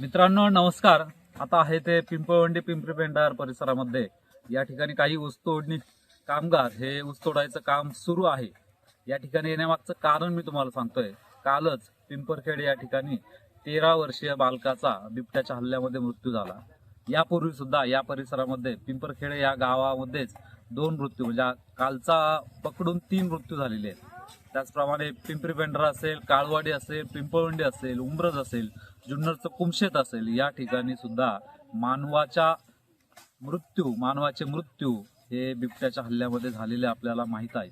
मित्रांनो नमस्कार. आता आहे ते पिंपळवंडी पिंपरी पेंडार परिसरामध्ये. या ठिकाणी काही ऊसतोडणी कामगार हे ऊस तोडायचं काम सुरू आहे. या ठिकाणी येण्यामागचं कारण मी तुम्हाला सांगतोय. कालच पिंपरखेड या ठिकाणी तेरा वर्षीय बालकाचा बिबट्याच्या हल्ल्यामध्ये मृत्यू झाला. यापूर्वी सुद्धा या परिसरामध्ये पिंपरखेड या गावामध्येच दोन मृत्यू म्हणजे कालचा पकडून तीन मृत्यू झालेले आहेत. त्याचप्रमाणे पिंपरी पेंढरा असेल काळवाडी असेल पिंपळवंडी असेल उंब्रज असेल जुन्नरचं कुमशेत असेल या ठिकाणी सुद्धा मानवाच्या मृत्यू मानवाचे मृत्यू हे बिबट्याच्या हल्ल्यामध्ये झालेले आपल्याला माहीत आहे.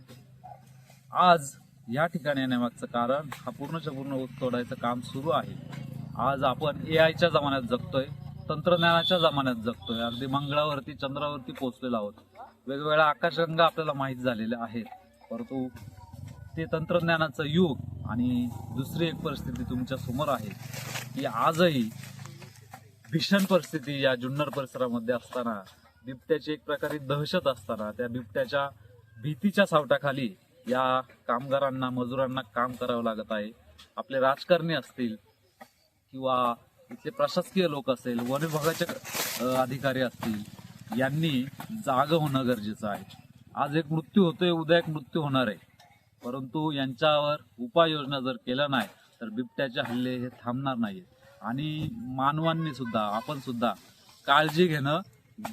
आज या ठिकाणी येण्यामागचं कारण हा पूर्णच्या पूर्ण ऊस तोडायचं काम सुरू आहे. आज आपण ए आयच्या जमान्यात जगतोय तंत्रज्ञानाच्या जमान्यात जगतोय. अगदी मंगळावरती चंद्रावरती पोहोचलेलो आहोत. वेगवेगळ्या आकाशगंगा आपल्याला माहीत झालेल्या आहेत. परंतु ते तंत्रज्ञानाचं युग आणि दुसरी एक परिस्थिती तुमच्यासमोर आहे की आजही भीषण परिस्थिती या जुन्नर परिसरामध्ये असताना बिबट्याची एक प्रकारे दहशत असताना त्या बिबट्याच्या भीतीच्या सावटाखाली या कामगारांना मजुरांना काम करावं लागत आहे. आपले राजकारणी असतील किंवा इथले प्रशासकीय लोक असेल वन विभागाचे अधिकारी असतील यांनी जाग होणं गरजेचं आहे. आज एक मृत्यू होतोय उद्या एक मृत्यू होणार आहे. परंतु यांच्यावर उपाययोजना जर केल्या नाही तर बिबट्याचे हल्ले हे थांबणार नाहीत. आणि मानवांनी सुद्धा आपण सुद्धा काळजी घेणं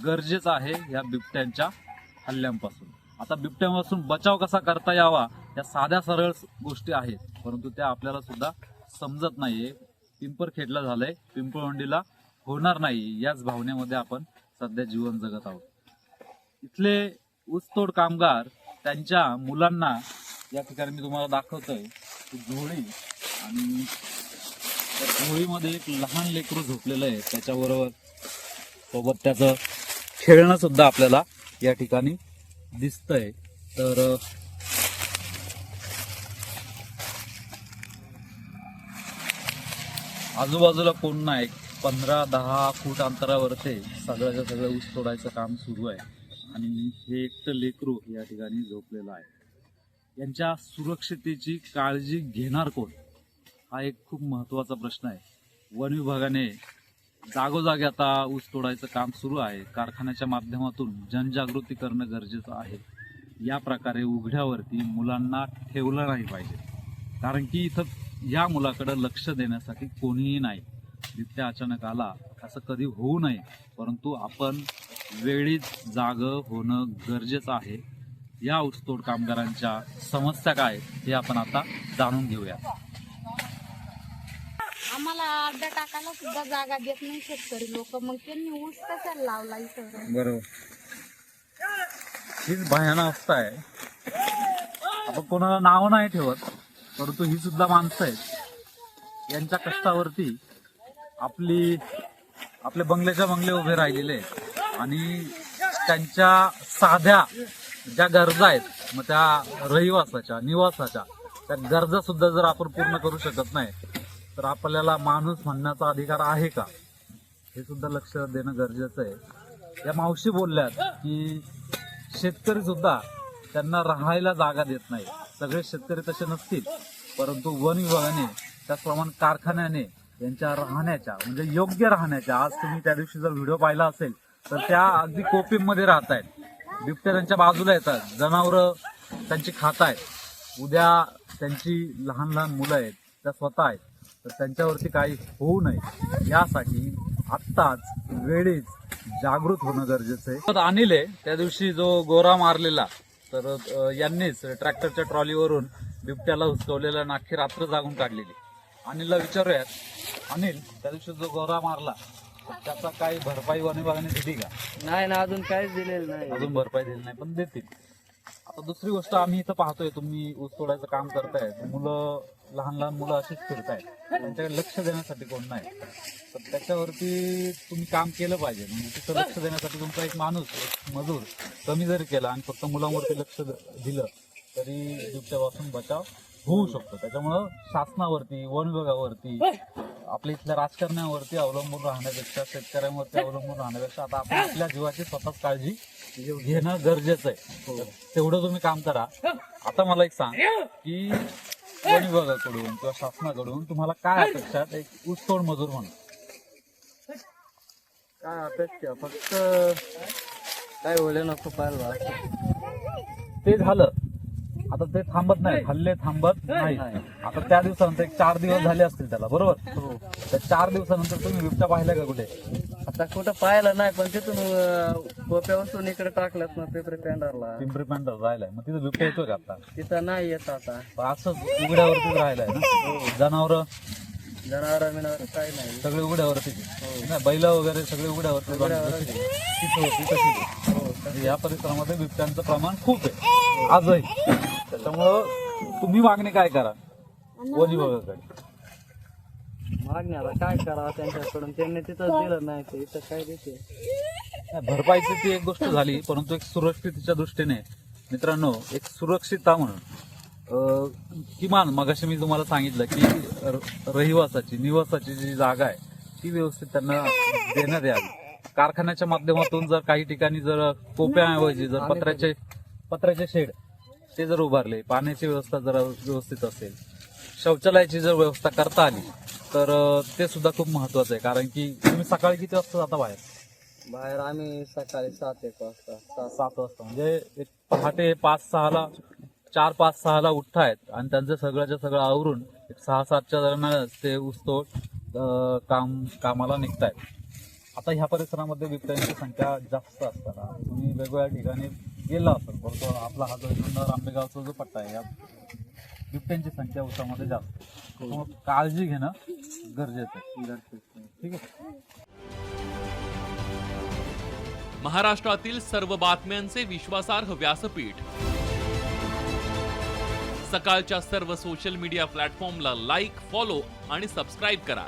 गरजेचं आहे या बिबट्यांच्या हल्ल्यांपासून. आता बिबट्यांपासून बचाव कसा करता यावा या साध्या सरळ गोष्टी आहेत परंतु त्या आपल्याला सुद्धा समजत नाहीये. पिंपरखेडला झालंय पिंपळवंडीला होणार नाही याच भावनेमध्ये आपण सध्या जीवन जगत आहोत. इथले ऊसतोड कामगार त्यांच्या मुलांना या ठिकाणी मी तुम्हाला दाखवतोय झोळी आणि त्या झोळीमध्ये एक लहान लेकरू झोपलेलं आहे. त्याच्याबरोबर सोबत त्याचं खेळणं सुद्धा आपल्याला या ठिकाणी दिसतंय. तर आजूबाजूला कोण नाही. पंधरा दहा फूट अंतरावर ते सगळ्याच्या सगळं ऊस तोडायचं काम सुरू आहे. आणि हे एकटं लेकरू या ठिकाणी झोपलेलं आहे. यांच्या सुरक्षितेची काळजी घेणार कोण? हा एक खूप महत्त्वाचा प्रश्न आहे. वन विभागाने जागोजागी आता ऊस तोडायचं काम सुरू आहे. कारखान्याच्या माध्यमातून जनजागृती करणं गरजेचं आहे. या प्रकारे उघड्यावरती मुलांना ठेवलं नाही पाहिजे. कारण की इथं या मुलाकडं लक्ष देण्यासाठी कोणीही नाही. बिबट्या अचानक आला असं कधी होऊ नये. परंतु आपण वेळीच जाग होणं गरजेचं आहे. या ऊसतोड कामगारांच्या समस्या काय हे आपण आता जाणून घेऊया. आम्हाला अड्डा टाकायला सुद्धा जागा देत नाही शेतकरी लोक. मग त्यांनी ऊस कशाला लावला इथं? बरोबर. हीच भयानक अवस्था आहे. आपण कोणाला नाव नाही ठेवत परंतु ही सुद्धा माणसं आहेत. यांच्या कष्टावरती आपली आपले बंगल्याच्या बंगले उभे राहिलेले आणि त्यांच्या साध्या ज्या गरजा आहेत मग त्या रहिवासाच्या निवासाच्या त्या गरजा सुद्धा जर आपण पूर्ण करू शकत नाही तर आपल्याला माणूस म्हणण्याचा अधिकार आहे का? हे सुद्धा लक्ष देणं गरजेचं आहे. या मावशी बोलल्यात की शेतकरी सुद्धा त्यांना राहायला जागा देत नाही. सगळे शेतकरी तसे नसतील परंतु वन विभागाने त्याचप्रमाणे कारखान्याने यांच्या राहण्याच्या म्हणजे योग्य राहण्याच्या आज तुम्ही त्या दिवशी जर व्हिडिओ पाहिला असेल तर त्या अगदी कोपिंगमध्ये राहत आहेत बिबट्या त्यांच्या बाजूला येतात. जनावरं त्यांची खात आहेत उद्या त्यांची लहान लहान मुलं आहेत त्या स्वतः आहेत. तर त्यांच्यावरती काही होऊ नये. यासाठी आत्ताच वेळीच जागृत होणं गरजेचं आहे. तर अनिल आहे त्या दिवशी जो गोरा मारलेला तर यांनीच ट्रॅक्टरच्या ट्रॉलीवरून बिबट्याला हुसकवलेला नाखी रात्र जागून काढलेली. अनिलला विचारूयात. अनिल त्या दिवशी जो गोरा मारला त्याचा काही भरपाई वन विभागाने दिली का? नाही ना अजून काहीच दिलेलं नाही. अजून भरपाई दिली नाही पण देतील. आता दुसरी गोष्ट आम्ही इथं पाहतोय तुम्ही ऊस तोडायचं काम करताय. मुलं लहान लहान मुलं अशीच फिरतायत. त्यांच्याकडे लक्ष देण्यासाठी कोण नाही. तर त्याच्यावरती तुम्ही काम केलं पाहिजे. म्हणजे तिथं लक्ष देण्यासाठी तुमचा एक माणूस एक मजूर कमी जरी केला आणि फक्त मुलांवरती लक्ष दिलं तरी बिबट्यापासून बचाव होऊ शकतो. त्याच्यामुळं शासनावरती वन विभागावरती आपल्या इथल्या राजकारण्यावरती अवलंबून राहण्यापेक्षा शेतकऱ्यांवरती अवलंबून राहण्यापेक्षा आता आपण आपल्या जीवाची स्वतःच काळजी घेणं गरजेचं आहे. तर तेवढं तुम्ही काम करा. आता मला एक सांग की वन विभागाकडून किंवा शासनाकडून तुम्हाला काय अपेक्षा आहेत? एक ऊसतोड मजूर म्हणून. काय अपेक्षा? फक्त काय होले नको पाहिलं ते झालं. आता ते थांबत नाही हल्ले थांबत नाही आता त्या दिवसानंतर एक चार दिवस झाले असतील त्याला बरोबर? हो. त्या चार दिवसानंतर तुम्ही बिबट्या पाहिला का कुठे? आता कुठं पाहिलं नाही पण तिथून कोप्यापासून इकडे टाकल्यात ना पेपर पेंडरला पिंपरी पेंटर राहिलाय मग तिथं बिबट्या येतोय का आता? तिथं नाही येत आता. असंच उघड्यावरतीच राहिलाय ना? जनावर? जनावर मिनावर काही नाही. सगळे उघड्यावरतीच नाही बैल वगैरे सगळे उघड्यावरती उघड्यावरती. तिथं होती हो या परिसरामध्ये बिबट्यांचं प्रमाण खूप आहे. आजही. त्याच्यामुळं तुम्ही मागणी काय करा? वन विभागाकडे मागण्याला काय करावं त्यांच्याकडून त्यांनी तिथं दिलं नाही ते इथं काय देते? नाही, भरपाईची ती एक गोष्ट झाली परंतु एक सुरक्षितेच्या दृष्टीने मित्रांनो एक सुरक्षितता म्हणून. अं, किमान मगाशी मी तुम्हाला सांगितलं की र- रहिवासाची निवासाची जी जागा आहे ती व्यवस्थित त्यांना देण्यात यावी. कारखान्याच्या माध्यमातून जर काही ठिकाणी जर कोप्याऐवजी जर पत्र्याचे पत्र्याचे शेड ते जर उभारले पाण्याची व्यवस्था जर व्यवस्थित असेल शौचालयाची जर व्यवस्था करता आली तर ते सुद्धा खूप महत्वाचं आहे. कारण की तुम्ही सकाळी किती वाजता जाता बाहेर? बाहेर आम्ही सकाळी सात एक वाजता. सात वाजता. म्हणजे एक पहाटे पाच सहाला चार पाच सहाला उठतायत आणि त्यांचं सगळ्याच्या सगळं आवरून एक सहा सातच्या दरम्यान ते अं, काम कामाला निघतायत. आता ह्या परिसरामध्ये बिबट्यांची संख्या जास्त असताना तुम्ही वेगवेगळ्या ठिकाणी गेला असाल परंतु आपला हा जो जुन्नर आंबेगावचा जो पट्टा आहे या बिबट्यांची संख्या ऊसामध्ये जास्त आहे. त्यामुळे काळजी घेणं गरजेचं आहे. ठीक आहे? महाराष्ट्रातील सर्व बातम्यांचे विश्वासार्ह व्यासपीठ. सकाळच्या सर्व सोशल मीडिया प्लॅटफॉर्मला लाईक फॉलो आणि सबस्क्राईब करा.